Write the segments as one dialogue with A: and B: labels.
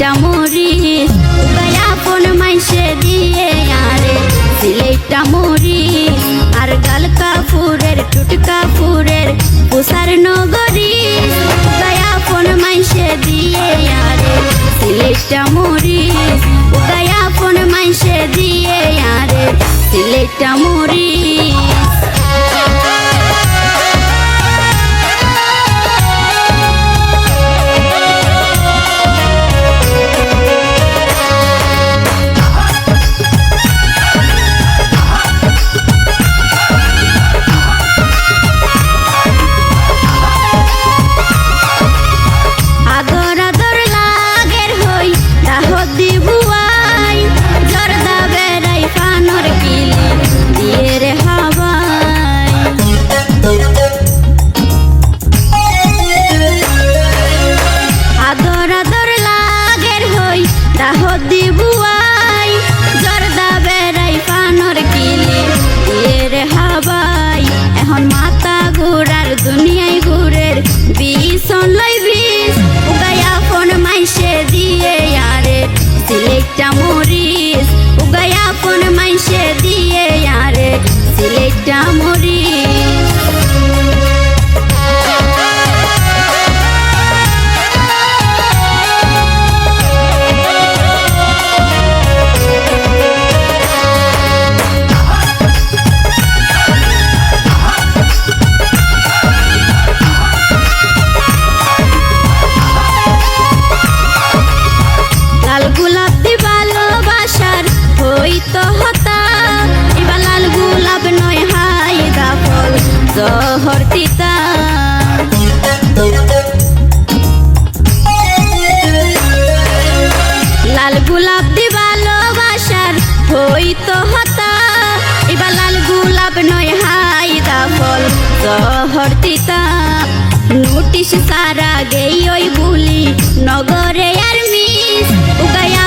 A: সিলেটটা মরিস উগায়া ফোন মাইসে দিয়ে আরে সিলেটটা মরিস আর গাল কাপুরের টুট কাপুরের, পুষার নগরী। উগায়া ফোন মাইসে দিয়ে আরে সিলেটটা মরিস উগায়া ফোন মাইসে দিয়ে আরে সিলেটটা মরিস ရှက်တည်ရရတဲ့စိတ်တမော জহর তিতা। লাল গোলাপ দি ভালোবাসার হতা। এবার লাল গোলাপ নয় হাই দাফল জহর তিতা। নোটিশ সারা গেই ওই বুলি, নগরে আর মিস উগায়া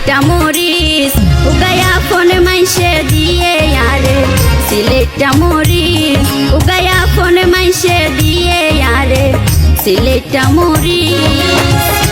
A: সিলেটটা মরিস উগায়া ফোন মাইসে দিয়ে আরে। সিলেটটা মরিস উগায়া ফোন মাইসে দিয়ে আরে। সিলেটটা মরিস